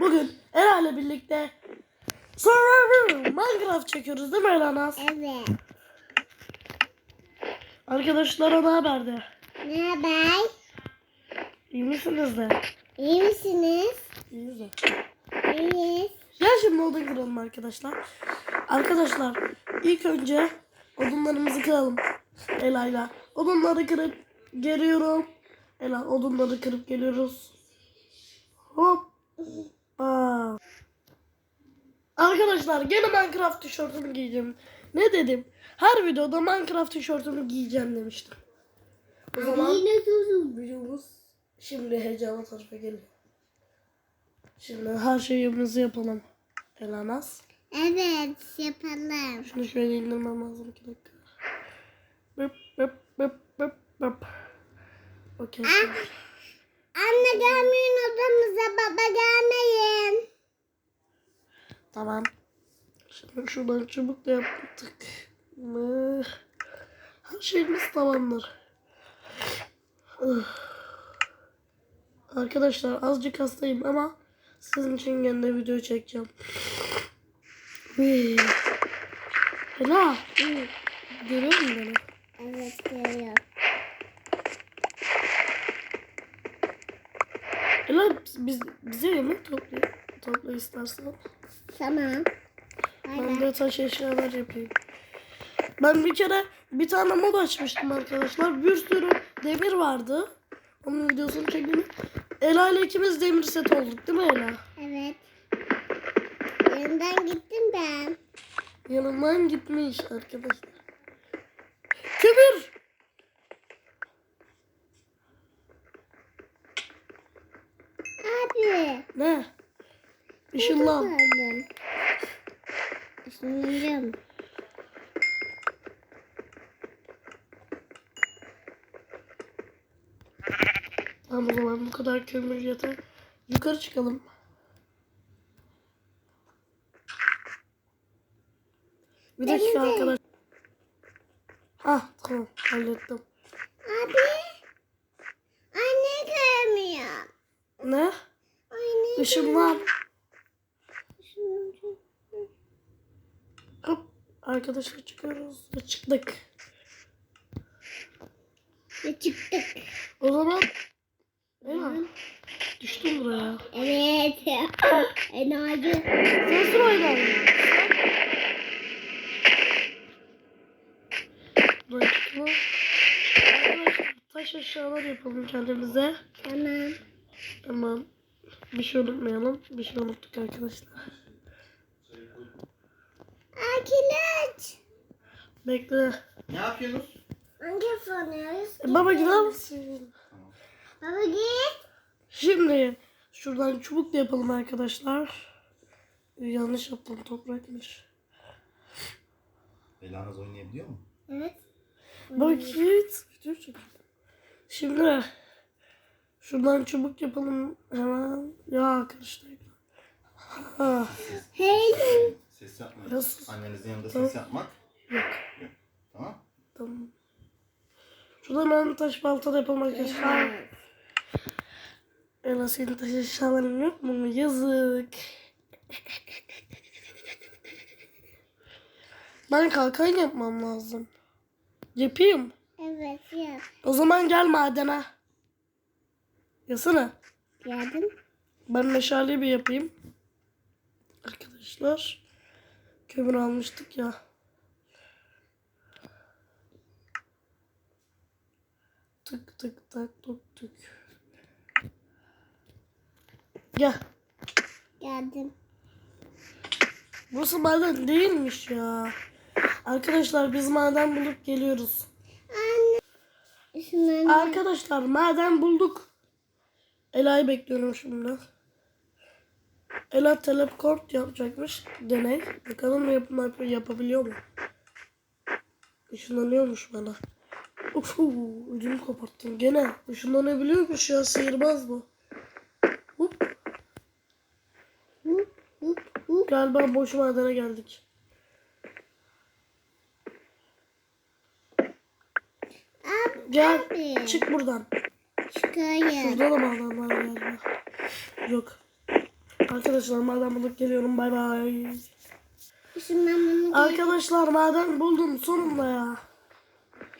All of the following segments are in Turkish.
Bugün Ela ile birlikte Survivor Minecraft çekiyoruz değil mi Ela Evet. Arkadaşlara ne haber de? Ne haber? İyi misiniz de? İyi misiniz? İyiyiz de. İyiyiz. Gel şimdi odun kıralım arkadaşlar. Arkadaşlar ilk önce odunlarımızı kıralım. Ela'yla. Odunları kırıp geliyorum. Ela odunları kırıp geliyoruz. Hop. Aa. Arkadaşlar gene Minecraft tişörtümü giyeceğim. Ne dedim? Her videoda Minecraft tişörtümü giyeceğim demiştim. O zaman Yine videomuz şimdi heyecanlı tarafa geliyor. Şimdi her şeyimizi yapalım. Elanaz. Evet yapalım. Şunu şöyle indirmem lazım iki dakika. Bıp bıp bıp bıp bıp. Okey. Anne gelmeyin odamıza baba gelmeyin. Tamam. Şimdi şuradan çubuk da yaptık mı? Her şeyimiz tamamdır. Arkadaşlar azıcık hastayım ama sizin için gene de video çekeceğim. Hıh. Ela. hıh. Görüyor musun beni? Evet görüyorum. Ela biz, bize yemek topla, topla istersen. Tamam. Ben de taş eşyalar yapayım. Ben bir kere bir tane mod açmıştım arkadaşlar. Bir sürü demir vardı. Onun videosunu çektim. Ela ile ikimiz demir set olduk değil mi Ela? Evet. Yanından gittim ben. Yanımdan gitmiş arkadaşlar. Kömür! Abi. Ne? Işınlan. Işınlanacağım. Tamam o zaman bu kadar kömür yeter. Yukarı çıkalım. Bir de. arkadaş. Ha tamam hallettim. Abi. Anne görmüyor. Ne? Anne. Işınlan. Işınlanacağım. Hop. Arkadaşlar çıkıyoruz. Ve çıktık. Ve çıktık. O zaman Ela düştüm buraya. Evet. Enayi. Nasıl? Buraya çıkalım. Arkadaşlar taş eşyalar yapalım kendimize. Tamam. Tamam. Bir şey unutmayalım. Bir şey unuttuk arkadaşlar. Aa kireç. Bekle. Ne yapıyorsunuz? Hangi fonuyuz? E, baba gider misin? Baba git. Şimdi şuradan çubuk da yapalım arkadaşlar. E, Yanlış yaptım toprakmış. Belanız oynayabiliyor mu? Evet. Bak git. Şimdi şuradan çubuk yapalım hemen. Ya karıştı. Hey. Ses. Biraz- Annenizin yanında ses yapmak yok. Tamam. Şurada hemen taş balta da yapalım arkadaşlar. Ela senin taş eşyaların yok mu? Yazık. Ben kalkan yapmam lazım. Yapayım. Evet ya. O zaman gel madene. Yasana. Geldim. Ben meşale bir yapayım. Arkadaşlar. Kömür almıştık ya. Tık tık tak tık tık. Gel. Geldim. Burası maden değilmiş ya. Arkadaşlar biz maden bulup geliyoruz. Şunların Arkadaşlar maden bulduk. Ela'yı bekliyorum şimdi. Ela teleport yapacakmış. Deney. Bakalım yap- yapabiliyor mu? Işınlanıyormuş bana. Ufu, ödümü koparttım gene. Işınlanabiliyormuş ya sihirbaz bu. Hop. Hup hup hup. Galiba boş madene geldik. Abi. Gel Abi. çık buradan. Çıkayım. Şurada da maden var galiba. Yok. Arkadaşlar maden bulup geliyorum bay bay. Arkadaşlar maden buldum sonunda ya.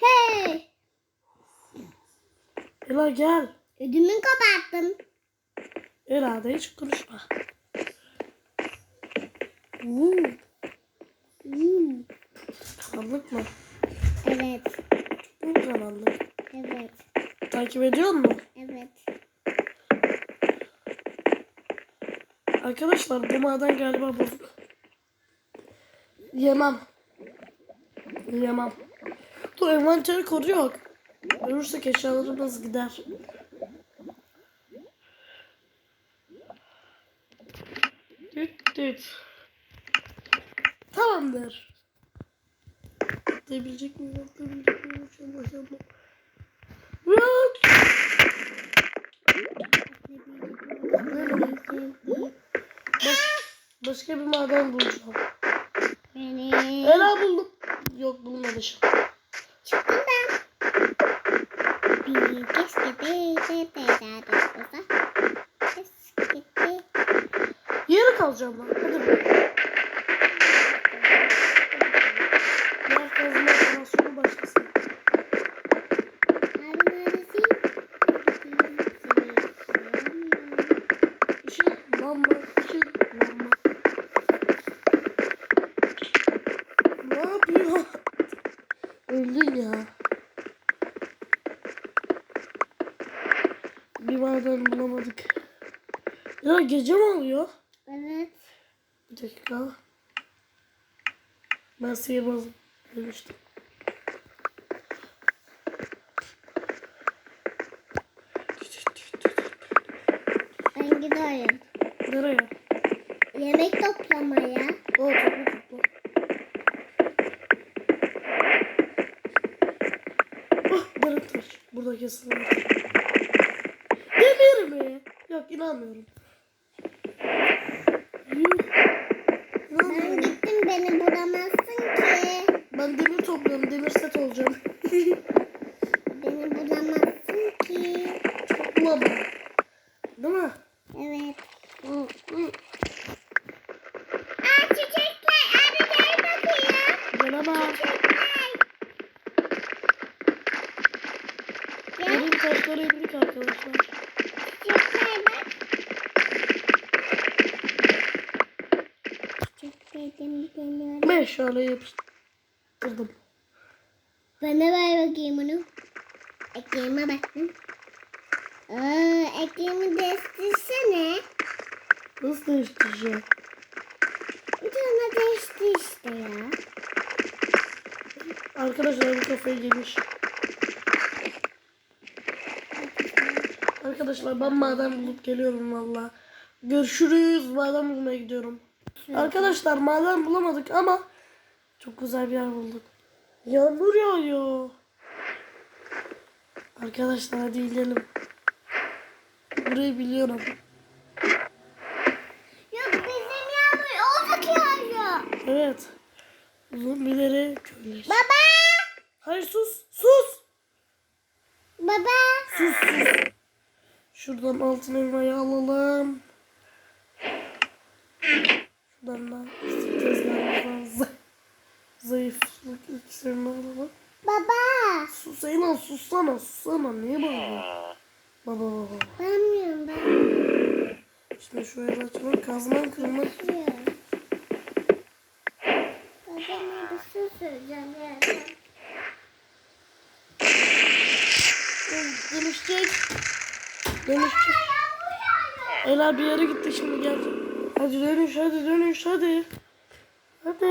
Hey! Ela gel. Ödümü kapattım. Ela da hiç konuşma. Uuu, Hmm. karanlık mı? Evet. Bu karanlık. Evet. Takip ediyor musun? Evet. Arkadaşlar bu maden galiba bozuk. Yemem. Yemem. Dur envanteri koruyor. Ölürsek eşyalarımız gider. Düt düt. Tamamdır. Atlayabilecek miyim? Atlayabilecek miyim? İnşallah, inşallah. Yok. Bak, başka bir maden bulacağım. Beni. Ela buldum. Yok bulmadı şu. Keşke de de olsa. Keşke. Yere kalacağım lan. Hadi bakalım. Biraz kazma operasyonu başlasın. Abi neredesin? Işık, lamba, ışık, lamba. Ne yapıyor? Öldün ya. Bir maden bulamadık. Ya gece mi oluyor? Evet. Bir dakika. Ben sihirbazım demiştim. Ben gidiyorum. Nereye? Yemek toplamaya. O topla topla. Oh demir taş. Burada kesin. Demir mi? Yok inanmıyorum. İnanmıyorum. gittim beni bulamazsın ki. Ben demir topluyorum. Demir set olacağım. Beni bulamazsın ki. Toplama. Değil mi? Evet. Hı, hı. Aa çiçekler. Abi gel bakayım. Gene bak. Çiçekler. Gel Demir taşları indik arkadaşlar. çiçekler bak. Çiçek dedim Meşale yapıştırdım. Bana ver bakayım onu. Ekmeğime baktım. Aa, ekmeğimi değiştirsene. Nasıl değiştireceğim? Bir tane değişti işte ya. Arkadaşlar bu kafayı yemiş. Arkadaşlar ben maden bulup geliyorum valla. Görüşürüz. Maden bulmaya gidiyorum. Arkadaşlar maden bulamadık ama çok güzel bir yer bulduk. Yağmur yağıyor. Arkadaşlar hadi inelim. Burayı biliyorum. Yok bizim yağmur olacak yağıyor. Evet. Zombileri köyler. Baba! Hayır sus. Sus. Baba! Sus sus. Şuradan altın elmayı alalım. Şuradan da zayıf, zayıflık iksirini alalım. Baba! Sus Eylan sussana sussana. Niye bağırıyorsun? Baba baba. Bilmiyorum ben. Şimdi şuraya açalım. Kazman kırmak. Babama bir şey söyleyeceğim ya. Dönüşecek. Dönüşecek. Ela bir yere gitti şimdi gel. Hadi dönüş hadi dönüş hadi. Hadi.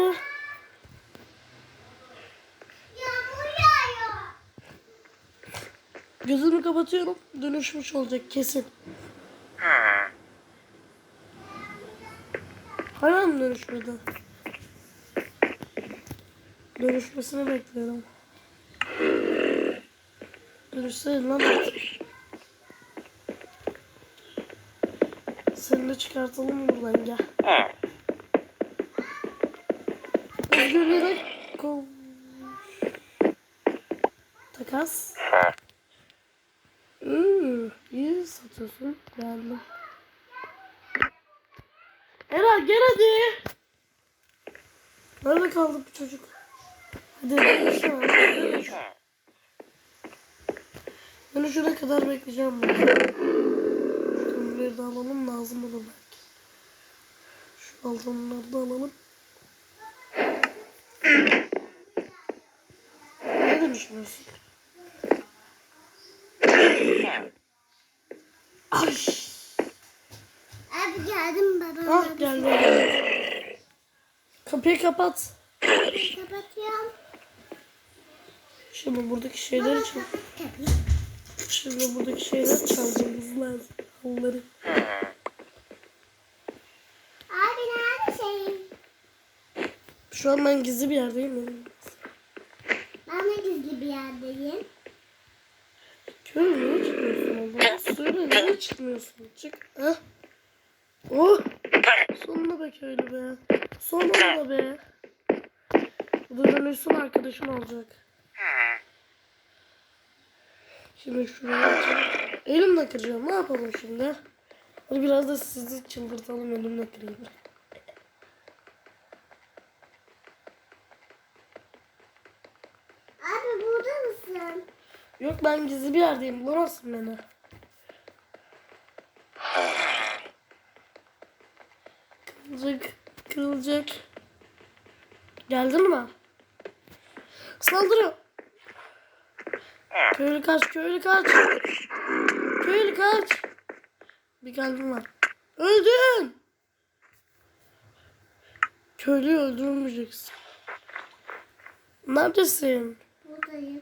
Yağmur yağıyor. Gözümü kapatıyorum. Dönüşmüş olacak kesin. Hala mı dönüşmedi? Dönüşmesini bekliyorum. Dönüşseydin lan. Seni de çıkartalım buradan gel. Beğendim. Ela gel hadi. Nerede kaldı bu çocuk? Hadi. Ben şuraya kadar bekleyeceğim. Şu kömürleri de alalım lazım olur belki. Şu altınları da alalım. Ne düşünüyorsun? Ay. Abi geldim baba. Ah geldi. Kapıyı kapat. Kapatıyorum. Şimdi buradaki. Kapat kapıyı. Şimdi buradaki şeyleri çalmamız lazım. Onları. Abi neredesin? Şu an ben gizli bir yerdeyim. Ben de gizli bir yerdeyim. Çıkmıyorsun oğlum? Söyle niye çıkmıyorsun? Çık. Heh. Oh. Sonunda be köylü be. Sonunda be. Bu da dönüşsün arkadaşın olacak. Şimdi şuraya açalım. Elimle kıracağım. Ne yapalım şimdi? Hadi biraz da sizi çıldırtalım elimle kırayım. Abi burada mısın? Yok ben gizli bir yerdeyim. Bulamazsın beni. Kırılacak. Geldin mi? Saldırı. Köylü kaç, köylü kaç. Köylü kaç. Bir kalbim var. Öldün. Köylüyü öldürmeyeceksin. Neredesin? Buradayım.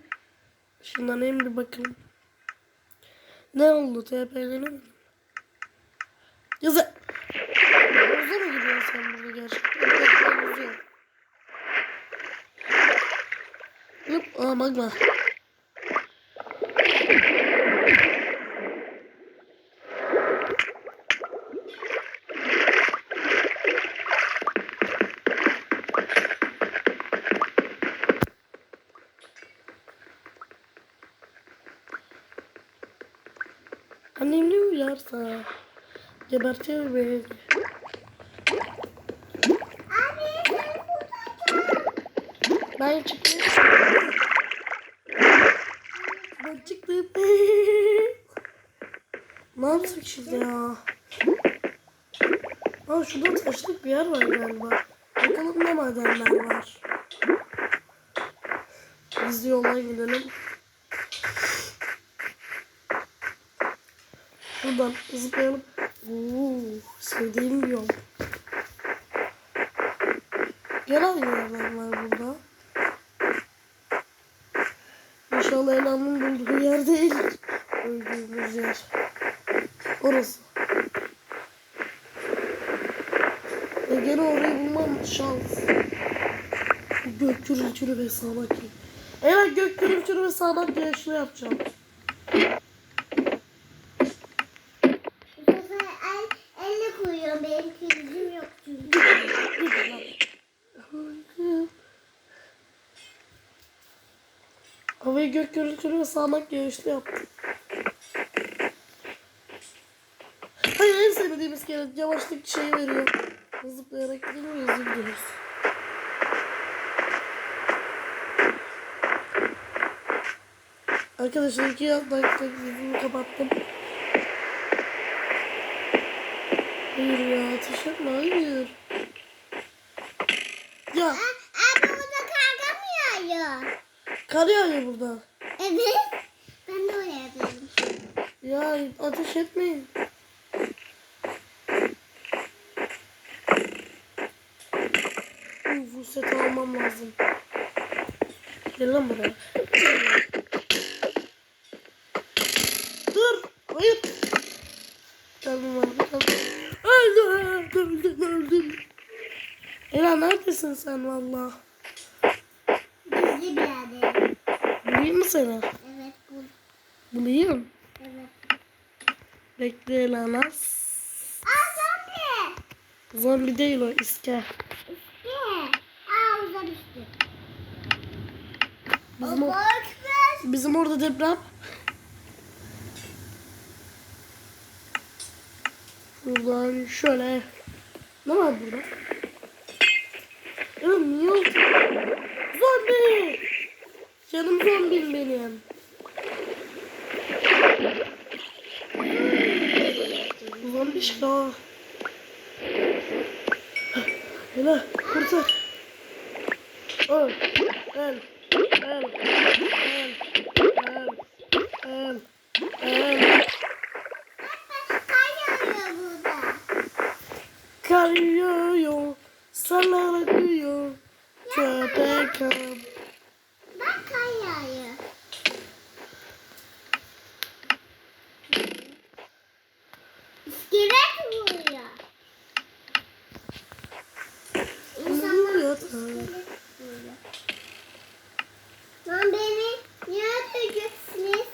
Şundan bir bakın. Ne oldu? TP'lenemedim. Yazı. Havuza mı giriyorsun sen burada gerçekten? Evet, ben yüzüyorum. Aa bakma. Annem ne uyarsa gebertiyor beni. Abi. Ben çıktım. Ben çıktım. Yapsak şimdi ya? Aa şurada taşlık bir yer var galiba. Bakalım ne madenler var. Gizli yoldan gidelim. Buradan zıplayalım. Oo, sevdiğim bir yol. Aynı yerler var burada. İnşallah Ela'nın bulduğu yer değil. Öldüğümüz yer. Orası. Ve gene orayı bulmam şans. Gök gürültülü ve sağanak. Evet gök gürültülü ve sağanak güneşli yapacağım. Havayı gök gürültülü ve sağanak yağışlı yaptım. Hayır en kere yavaşlık şeyi veriyor. Zıplayarak hızlı gidiyoruz. Arkadaşlar iki dakika yüzümü kapattım. Hayır ya ateş etme hayır. Ya Abi burada karga mı yağıyor? kar yağıyor burada. Evet. Ben de oraya yapıyorum. Ya ateş etmeyin. Seti almam lazım. Gel lan buraya. Dur. Hayır. Vardı kalbim. Öldüm. Öldüm öldüm. Ela neredesin sen valla? Gizli bir yerdeyim. Bulayım mı seni? Evet bu. Bulayım. Evet. Bekle Ela nas. Aa zombi. Zombi değil o iske. İşte. Aa uzak işte. Bizim, o- bizim orada deprem. Buradan şöyle Ne var burada? Ya niye? Zombi! Canım zombim benim. Zombi şka. Hele kurtar. Öl. Öl. Kar yağıyor sarlar akıyor, köpek kar yağıyor. İskelet vuruyor. İnsanlar Vuruyor. iskelet vuruyor. Lan beni niye öldüreceksiniz?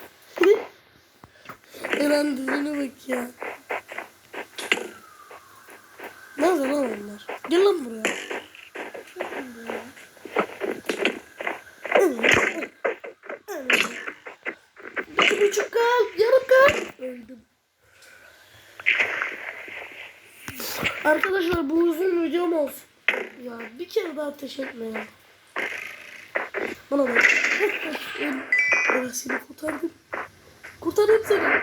Düzene bak ya. Nerede lan onlar? Gel lan buraya. Bir buçuk kalp, yarım kalp. Öldüm. Arkadaşlar bu uzun videom olsun. Ya bir kere daha ateş etme ya. Bana bak. Ben seni kurtardım. Kurtardım seni.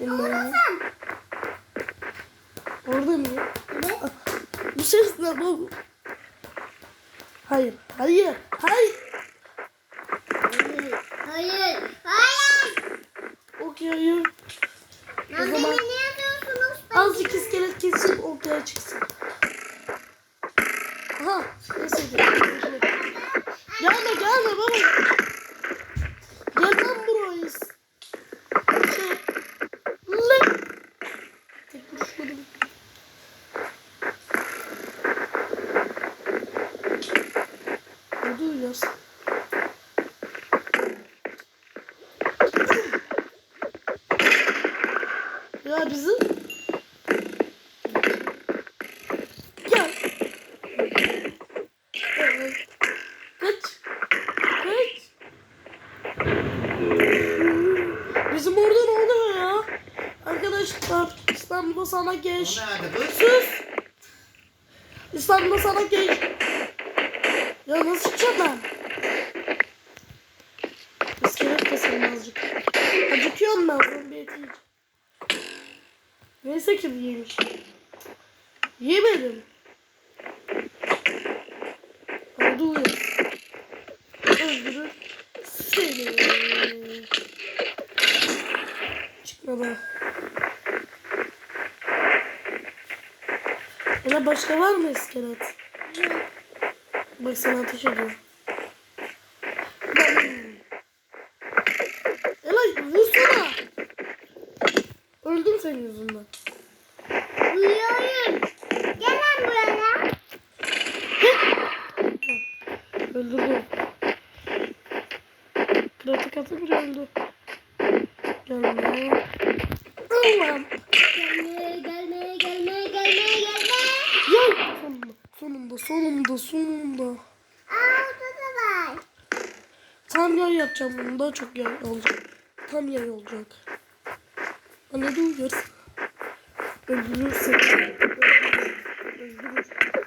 Bilmem. Orada mı? ya? Evet. Bu bu? Hayır. Hayır. Hayır. Hayır. Hayır. Okey hayır. Lan O zaman- beni niye yapıyorsunuz? Azıcık iskelet kesin ortaya çıksın. Aha. Neyse. Gelme gelme baba. Gel lan buraya. Şey. Lan. Tek vuruşmadım. Ne duyuyoruz? Ya bizim Gel. Evet. Kaç. Kaç. Bizim orada ne oluyor ya? Arkadaşlar İstanbul'da sana geç. Sus. İstanbul'da sana geç. Ya nasıl çıkacağım ben? İskelet keselim azıcık. Acıkıyorum ben zombi eti yiyeceğim. Neyse ki yemiş. Yemedim. Çıkmadı. Hele başka var mı iskelet? Bak sana ateş ediyor. Ela vursana. Öldüm senin yüzünden. Uyuyorum. Gel lan buraya. Öldürdüm. Pratik atınca öldü. Gelme. Allah'ım. Gelme, gelme, gelme, gelme, gelme. Ya. Sonunda, sonunda, sonunda, sonunda. Aa, orada da var. Tam yay yapacağım bunu. Daha çok yay olacak. Tam yay olacak. Anne duyuyoruz. Öldürürsün. Öldürür.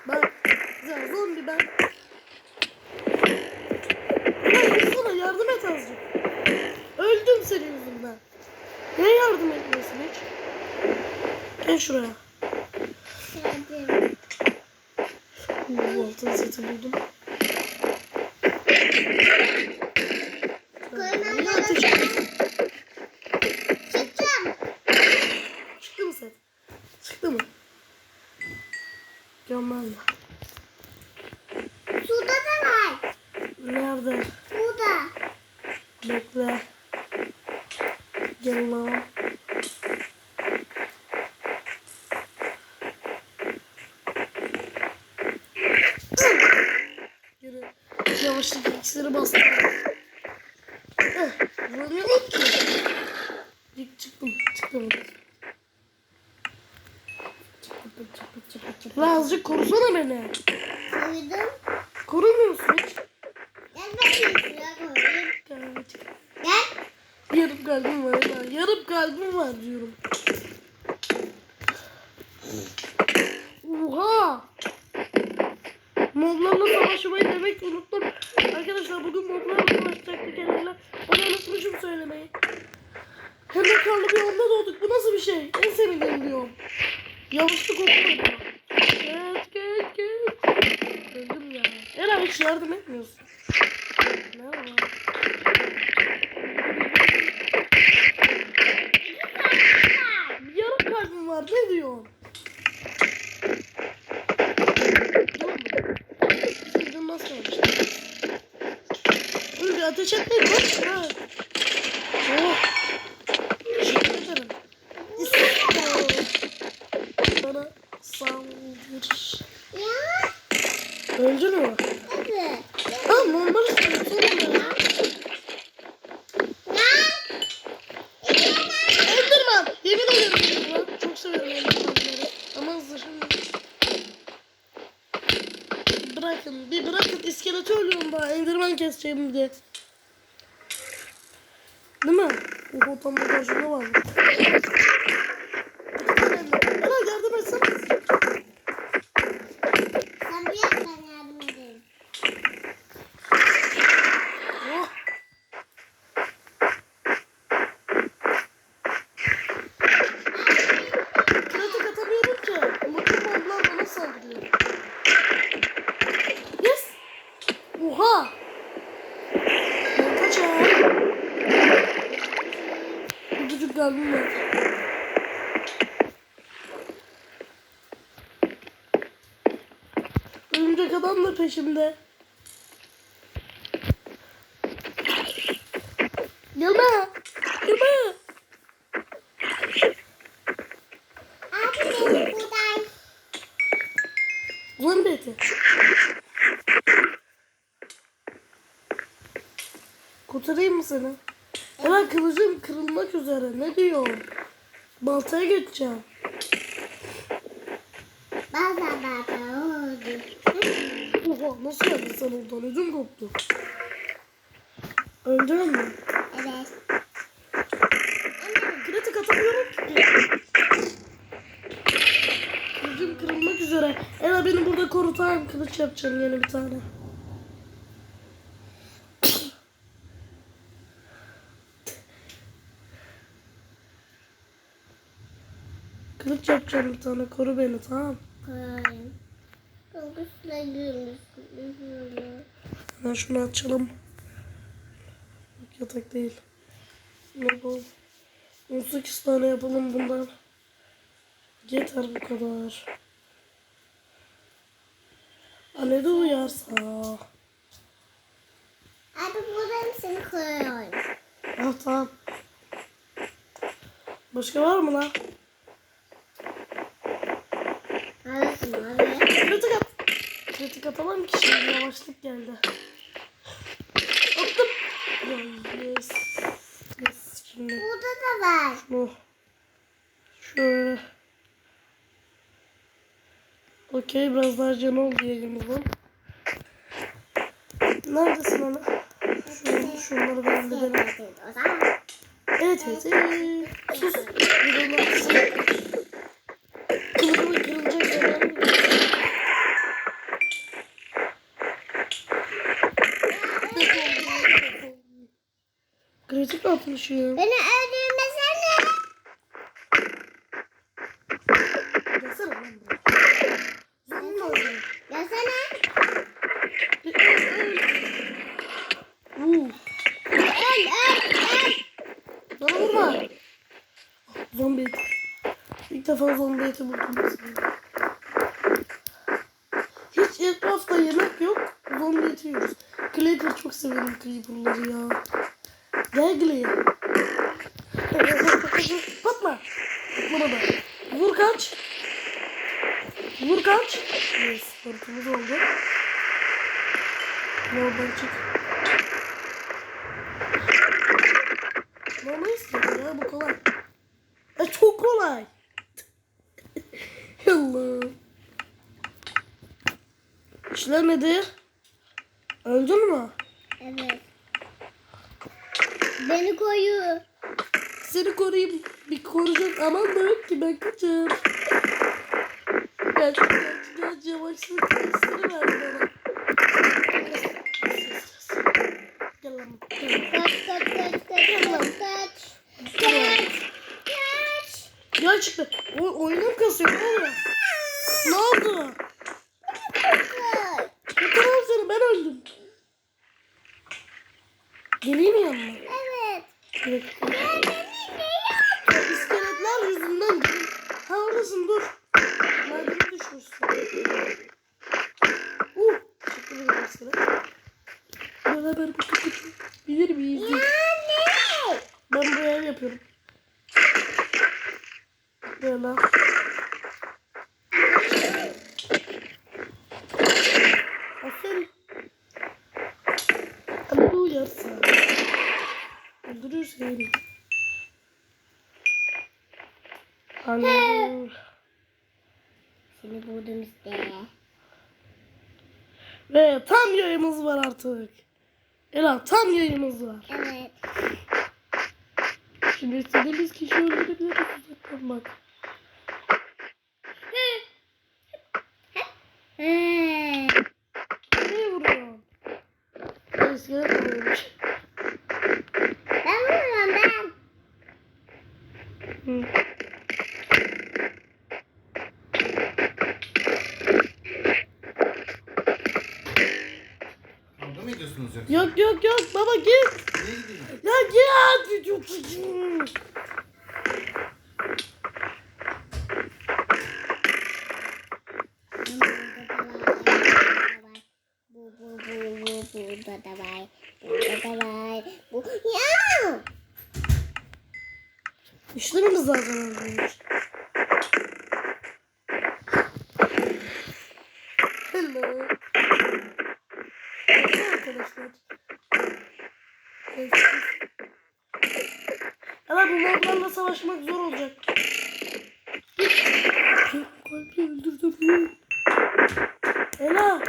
Ben. Ya zombi ben. Sana yardım et azıcık. Öldüm senin yüzünden. Niye yardım hiç? Gel şuraya. Geldim. Oo, altın seti buldum. Niye ateş? Çıktım. Çıktı mı set? Çıktı mı? Gömmem mi? başladı. İkisini bastım. Ah, Vuruyor ki. Dik çıktım. Çıktım. Lan azıcık korusana beni. Duydum. Korumuyorsun hiç. Gel bakayım şuraya koyayım. Gel. Gel. Yarım kalbim var ya. Yarım kalbim var diyorum. Oha! Moğollarla savaşmayı demek unuttum. Arkadaşlar bugün moblarla savaşacaktık herhalde. Onu unutmuşum söylemeyi. Hemen karlı bir onda doğduk. Bu nasıl bir şey? En sevdiğim diyorum. Yavaşlık okumadım. Geç geç geç. Öldüm ya. Eren hiç yardım etmiyorsun. Merhaba. Bir yarım kalbim var. Ne diyorsun? Tamam mı? Sevdim nasıl olmuş? Önce ateş etmeyin. Bak. Ha. Oh. Teşekkür ederim. İstiyorum. Bana saldır. Ya. Öldü mü? Evet. Ha normal istiyorum. Sorun ya. Enderman. Yemin ederim Enderman. Çok severim Enderman'ları. Ama zırhım yok. Bırakın. Bir bırakın. İskeleti ölüyorum daha. Enderman keseceğim diye. Değil mi? Oho tam da karşımda var. Ela yardım etsene. Sen bir yap ben yardım ederim. Oh. Kritik atamıyorum ki. Bütün moblar bana saldırıyor. Yes. Oha. Ben kaçar. Küçücük kalbim var. Örümcek adam da peşimde. Gelme. Gelme. Abi beni buradan. Ulan beti. Kurtarayım mı seni? Evet kılıcım kırılmak üzere. Ne diyor? Baltaya geçeceğim. Baba baba oldu. Oha nasıl geldin sen oradan? Ödüm koptu. Öldün mü? Evet. Kritik atamıyorum ki. Kılıcım kırılmak üzere. Ela beni burada korutan kılıç yapacağım yeni bir tane. Kılıç yapacağım bir tane. Koru beni tamam. Koyayım. Hemen şunu açalım. Bak yatak değil. Ne bu? 18 tane yapalım bundan. Yeter bu kadar. Ale de uyarsa. Abi buradan seni koyuyorum. Ah tamam. Başka var mı lan? Neredesin abi? Kritik atamam ki şimdi yavaşlık geldi. Attım. Yes. Yes. Şimdi Burada da var. şunu şöyle. Okey biraz daha canı oldu elimizden. Neredesin ana? Şunu, şunları ben de zaman. Evet evet. evet. Sus. Bir onlar kızım. Kılıcımı kırılacak zaman. Kritik atmışım. Beni öldürmesene. Gelsene lan buraya. Zorun lazım. Gelsene. Uh, Öl öl öl. bana vurma. Zombi eti. İlk defa zombi eti buldum. mesela. Hiç etrafta yemek yok. Zombi eti yiyoruz. Creeper çok severim Creeper'ları ya. Gel Glee. Patma. Buna da. Vur kaç. Vur kaç. Yes. Barıtımız oldu. Oradan çık. Normal istiyorum ya bu kolay. E çok kolay. Allah. İşlemedi. Öldün mü? Evet. Beni koyu. Seni koruyayım. Bir koruyacak aman da ki ben kaçarım. Gel gel gel yavaşsın. Seni ver bana. Gel lan. Kaç kaç kaç kaç kaç kaç. Kaç. Kaç. Ya çıktı. O, oyunum kasıyor. Ne oldu? Ne oldu? Şimdi istediğiniz kişi öldürebiliyoruz uzaktan bak. Hello. Arkadaşlar. Evet. Ama bu moblarla savaşmak zor olacak. Kalbi öldürdü. Ela.